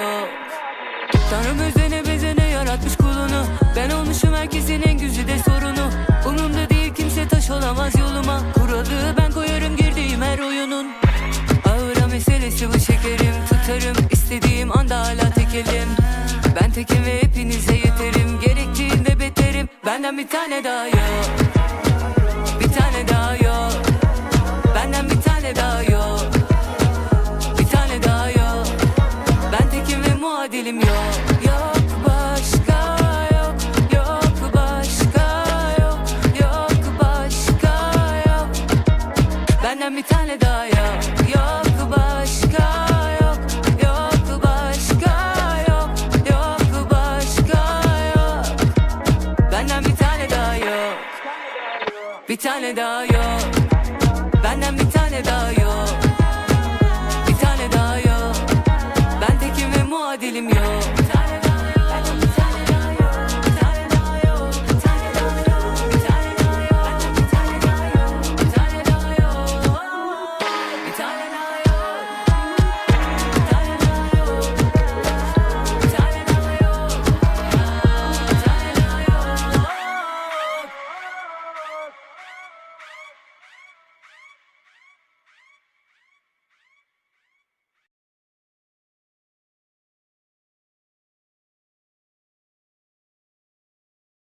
yok. Tanrım özene bezene yaratmış kulunu. Ben olmuşum herkesin en güzide sorunu. Umumda değil kimse taş olamaz yoluma. Kuralı ben koyarım girdiğim her oyunun. Ağıra meselesi bu şekerim. Tutarım istediğim anda hala tekelim. Ben tekim ve hepinize yeterim. Gerektiğinde beterim. Benden bir tane daha yok ve muadilim yok Yok başka yok Yok başka yok Yok başka yok. Benden bir tane daha yok Yok başka yok Yok başka yok Yok başka yok. Benden bir tane daha yok Bir tane daha yok değilim yok